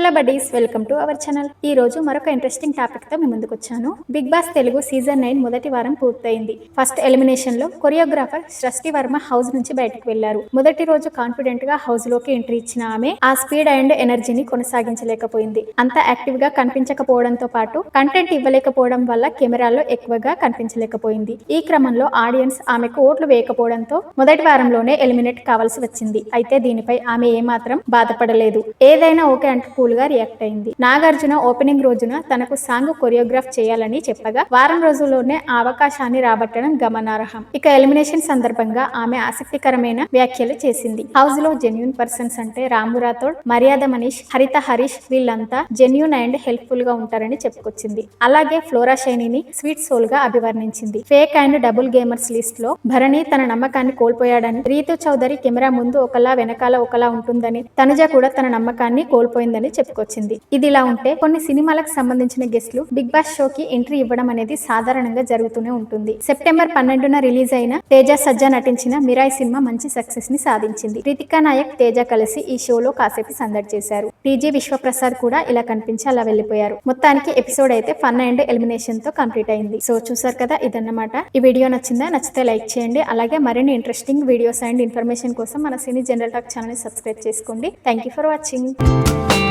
Hello buddies welcome to our channel. ఈ రోజు మరొక ఇంట్రెస్టింగ్ టాపిక్తో మీ ముందుకు వచ్చాను. Bigg Boss Telugu season nine మొదటి వారం పూర్తయింది. ఫస్ట్ ఎలిమినేషన్లో కొరియోగ్రాఫర్ సృష్టి వర్మ హౌస్ నుంచి బయటకు వెళ్ళారు మొదటి రోజు కాన్ఫిడెంట్గా హౌస్లోకి ఎంట్రీ ఇచ్చిన ఆమె ఆ స్పీడ్ అండ్ ఎనర్జీని కొనసాగించలేకపోయింది. అంత యాక్టివ్గా కనిపించకపోవడంతో పాటు కంటెంట్ ఇవ్వలేకపోవడం వల్ల కెమెరాలో ఎక్కువగా కనిపించలేకపోయింది. ఈ క్రమంలో ఆడియన్స్ ఆమెకు ఓట్లు వేయకపోవడంతో మొదటి వారంలోనే ఎలిమినేట్ కావాల్సి వచ్చింది. అయితే దీనిపై ఆమె ఏమాత్రం బాధపడలేదు. ఏదైనా ఓకే అంటూ గా రియాక్ట్ అయింది. నాగార్జున ఓపెనింగ్ రోజున తనకు సాంగ్ కొరియోగ్రాఫ్ చేయాలని చెప్పగా వారం రోజుల్లోనే ఆ అవకాశాన్ని రాబట్టడం గమనార్హం. ఇక ఎలిమినేషన్ సందర్భంగా ఆమె ఆసక్తికరమైన వ్యాఖ్యలు చేసింది. హౌస్లో జెన్యున్ పర్సన్స్ అంటే రాము రాథోడ్ మర్యాద మనీష్ హరిత హరీష్ వీళ్ళంతా జెన్యున్ అండ్ హెల్ప్ఫుల్గా ఉంటారని చెప్పుకొచ్చింది. అలాగే ఫ్లోరా శైనిని స్వీట్ సోల్గా అభివర్ణించింది. ఫేక్ అండ్ డబుల్ గేమర్స్ లిస్ట్లో భరణి తన నమ్మకాన్ని కోల్పోయాడని రీతు చౌదరి కెమెరా ముందు ఒకలా వెనకాల ఒకలా ఉంటుందని తనుజ కూడా తన నమ్మకాన్ని కోల్పోయిందని చెప్పుకొచ్చింది. ఇది ఇలా ఉంటే కొన్ని సినిమాలకు సంబంధించిన గెస్ట్లు బిగ్ బాస్ షోకి ఎంట్రీ ఇవ్వడం అనేది సాధారణంగా జరుగుతూనే ఉంటుంది. సెప్టెంబర్ పన్నెండున రిలీజ్ అయిన తేజ సజ్జా నటించిన మిరాయ్ సినిమా మంచి సక్సెస్ని సాధించింది. రితికా నాయక్ తేజ కలిసి ఈ షోలో కాసేపు సందడి చేశారు. టీజీ విశ్వప్రసాద్ కూడా ఇలా కనిపించి అలా వెళ్ళిపోయారు. మొత్తానికి ఎపిసోడ్ అయితే ఫన్ అండ్ ఎలిమినేషన్తో కంప్లీట్ అయింది. సో చూసారు కదా ఇదన్నమాట. ఈ వీడియో నచ్చిందా? నచ్చితే లైక్ చేయండి. అలాగే మరిన్ని ఇంట్రెస్టింగ్ వీడియోస్ అండ్ ఇన్ఫర్మేషన్ కోసం మన cine general talk channel subscribe చేసుకోండి. Thank you for watching